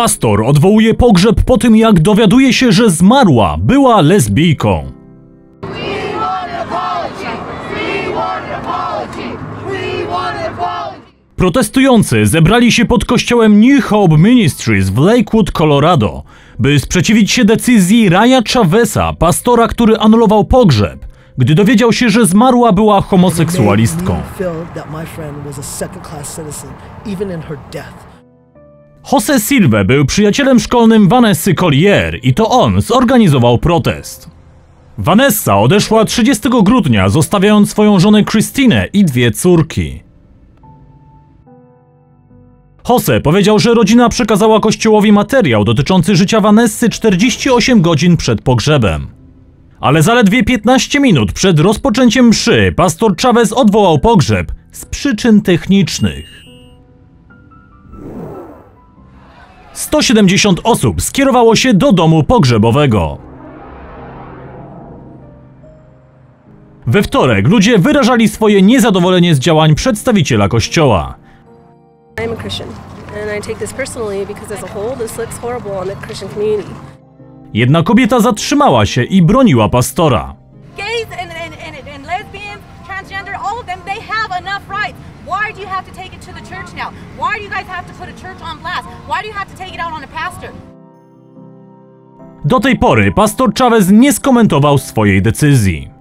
Pastor odwołuje pogrzeb po tym, jak dowiaduje się, że zmarła była lesbijką. Protestujący zebrali się pod kościołem New Hope Ministries w Lakewood, Colorado, by sprzeciwić się decyzji Raya Chaveza, pastora, który anulował pogrzeb, gdy dowiedział się, że zmarła była homoseksualistką. Jose Silva był przyjacielem szkolnym Vanessy Collier i to on zorganizował protest. Vanessa odeszła 30 grudnia, zostawiając swoją żonę Christinę i dwie córki. Jose powiedział, że rodzina przekazała kościołowi materiał dotyczący życia Vanessy 48 godzin przed pogrzebem. Ale zaledwie 15 minut przed rozpoczęciem mszy pastor Chavez odwołał pogrzeb z przyczyn technicznych. 170 osób skierowało się do domu pogrzebowego. We wtorek ludzie wyrażali swoje niezadowolenie z działań przedstawiciela kościoła. Jedna kobieta zatrzymała się i broniła pastora. gays and, and, and, and lesbians, transgender, all of them, they have enough rights. Why do you have to take it to the church now? Why do you guys have to put a church on blast? Why do you have to take it out on a pastor? Do tej pory pastor Chavez nie skomentował swojej decyzji.